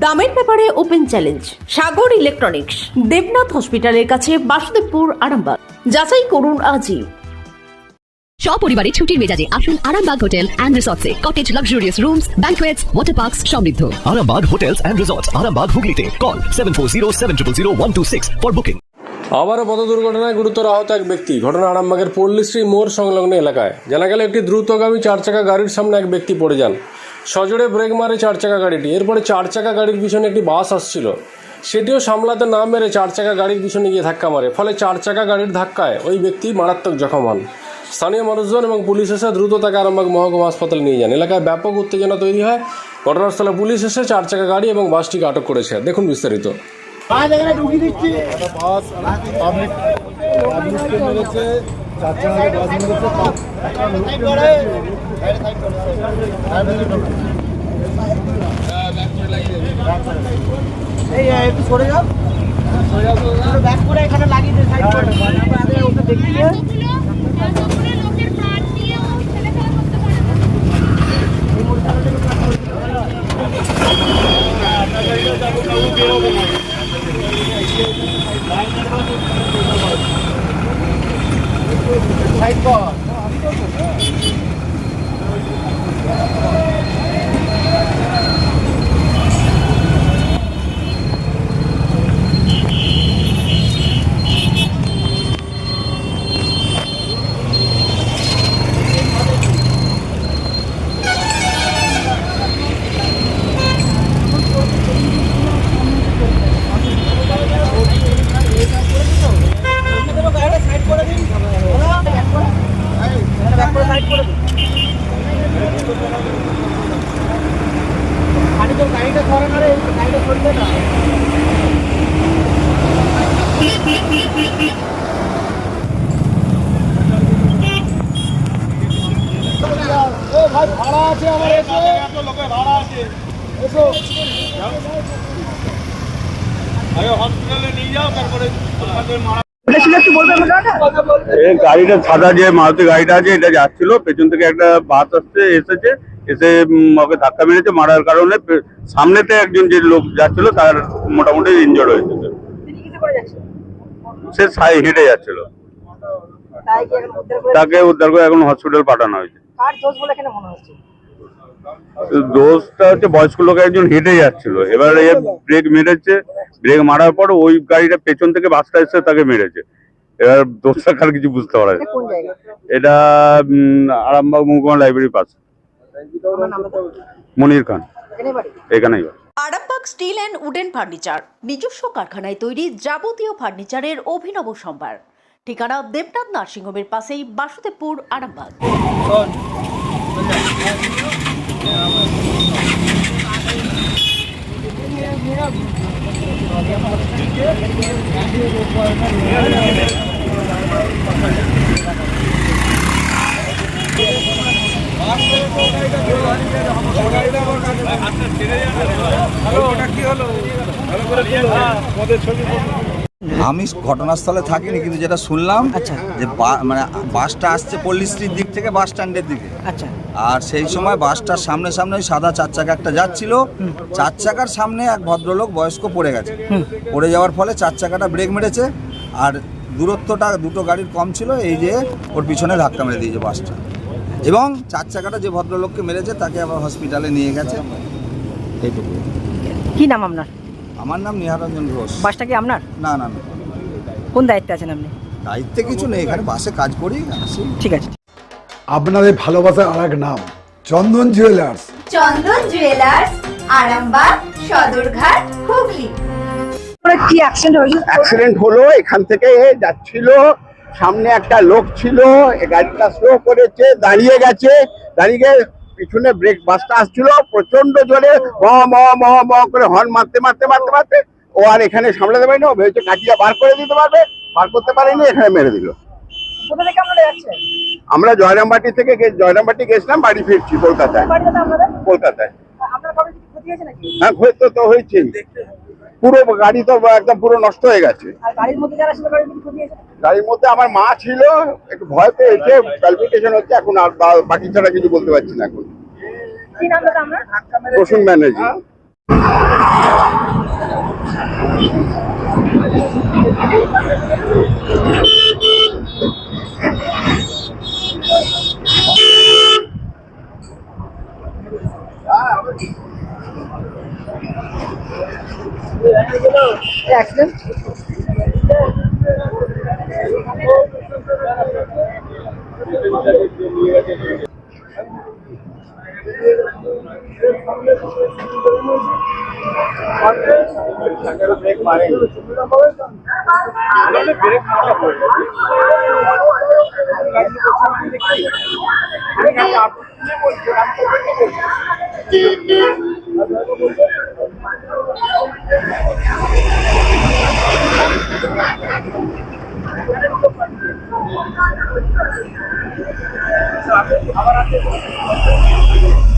দামের ব্যাপারে open challenge Sagar electronics Debnath হসপিটালের কাছে বাসুদেবপুর আরামবাগ। যাচাই করুন আজই। সপরিবারে ছুটির মেজাজে আসুন Arambagh hotel and রিসর্টসে। Cottage luxurious rooms banquets water parks সমৃদ্ধ। Arambag Hotels and Resorts, Arambag Hooghly Call 740 for booking. আবারও পথ দুর্ঘটনায় গুরুতর আহত এক ব্যক্তি। ঘটনা আরামবাগের পল্লীশ্রী মোড় সংলগ্ন এলাকায়। জানা গেল একটি দ্রুতগামী চার চাকা গাড়ির সামনে এক ব্যক্তি পড়ে যান। সজোরে ব্রেক মারে চার চাকা গাড়িটি এরপরে চার চাকা গাড়ির পিছনে একটি বাস আসছিল সেটিও সামলাতে না মেরে চার চাকা গাড়ির পিছনে গিয়ে ধাক্কা মারে ফলে চার চাকা গাড়ির ধাক্কায় ওই ব্যক্তি মারাত্মক জখম হন স্থানীয় মানুষজন এবং পুলিশ এসে দ্রুত তাকে আরামবাগ মহকুমা হাসপাতালে নিয়ে যান এলাকায় ব্যাপক উত্তেজনা তৈরি হয় ঘটনাস্থলে পুলিশ এসে চার চাকা গাড়ি এবং বাসটিকে আটক করেছে দেখুন বিস্তারিত বাস এই একটু সরে যাও। ব্যাক করে এখানে লাগিয়ে ওকে দেখি নিয়ে এতগুলো এতগুলো লোকের প্রাণ নিয়ে ও ছেলে খেলা করতে পারে না। সাইড কর সাইড করে দিন ব্যাক করে সাইড করে দিন খালি তো গাড়িটা সরে না রে গাড়িটা সরবে না এ ভাই ভাড়া আছে আমার এসো ভাড়া আছে এসো আগে হসপিটালে নিয়ে যাও তারপরে তোমাদের মারা এই গাড়িটা সাদা যে মারুতি গাড়িটা আছে, এটা যাচ্ছিল। পেছন থেকে একটা বাস আসছে, এসেছে। এসে ওকে ধাক্কা মেরেছে, মারার কারণে। সামনেতে একজন যে লোক যাচ্ছিল, তার মোটামুটি ইনজোর্ড হয়েছে সে। সাই, হেঁটে যাচ্ছিল। তাকে উদ্ধার করে এখন হসপিটাল পাঠানো হয়েছে। দোষটা হচ্ছে বয়স্ক লোক একজন হেঁটে যাচ্ছিল। এবার এ ব্রেক মেরেছে ব্রেক মারার পর ওই গাড়িটা পেছন থেকে বাসটা এসে তাকে মেরেছে। এবার দোষটা কার কিছু বুঝতে পারা যায়। না। এটা আরামবাগ মহকুমা লাইব্রেরির পাশে। মনির খান। এখানেই Arambagh steel and wooden furniture নিজস্ব কারখানায় তৈরি যাবতীয় ফার্নিচারের অভিনব সম্ভার। ঠিকানা দেবনাথ নার্সিংহোমের পাশেই বাসুদেবপুর আরামবাগ। আচ্ছা, ওটা কি হলো? ভালো করে হ্যাঁ। ছবি আমি ঘটনাস্থলে থাকিনি কিন্তু যেটা শুনলাম আচ্ছা। যে মানে বাসটা আসছে পল্লীশ্রীর দিক থেকে বাস স্ট্যান্ডের দিকে। আচ্ছা। আর সেই সময় বাসটার সামনে সামনে ওই সাদা চার চাকা একটা যাচ্ছিল। চার চাকার সামনে এক ভদ্রলোক বয়স্ক পড়ে গেছে। পড়ে যাওয়ার ফলে চার চাকাটা ব্রেক মেরেছে। আর দূরত্বটা দুটো গাড়ির কম ছিল এই যে ওর পিছনে ধাক্কা মেরে দিয়েছে বাসটা। এবং চার চাকাটা যে ভদ্রলোককে মেরেছে তাকে আবার হসপিটালে নিয়ে গেছে। এইটুকু। কি নাম আপনার? আমার নাম নিহারঞ্জন ঘোষ। বাসটা কি আপনার? না না না। কোন দায়িত্বে আছেন আপনি? দায়িত্বে কিছু নেই এখানে বাসে কাজ করি আসি। ঠিক আছে। আপনাদের ভালোবাসার আর এক নাম চন্দন জুয়েলার্স। চন্দন জুয়েলার্স আরামবাগ সদরঘাট হুগলি। কি অ্যাক্সিডেন্ট হয়েছে অ্যাক্সিডেন্ট হলো এখান থেকে যাচ্ছিল সামনে একটা লোক ছিল গাড়িটা স্লো করেছে দাঁড়িয়ে গেছে দাঁড়িয়ে পিছনে ব্রেক বাসটা আসছিল প্রচণ্ড জোরে ম ম ম ম করে হর্ন মারতে মারতে মারতে মারতে ও আর এখানে সামলাতে পারেনি ও ভেবেছে কাটিয়া বার করে দিতে পারবে বার করতে পারেনি এখানে মেরে দিল। আমরা জয়রামবাটি থেকে গে- জয়রামবাটি গেছিলাম বাড়ি ফিরছি কলকাতায়। কলকাতায়। হ্যাঁ তো হয়েছে পুরো গাড়ি তো একদম পুরো নষ্ট হয়ে গেছে। গাড়ির মধ্যে আমার মা ছিল একটু ভয় পেয়েছে ক্যালফিকেশন হচ্ছে এখন আর বাকি ছাড়া কিছু বলতে পারছি না এখন। Prasun manager Thank you. Prasun Banerjee accident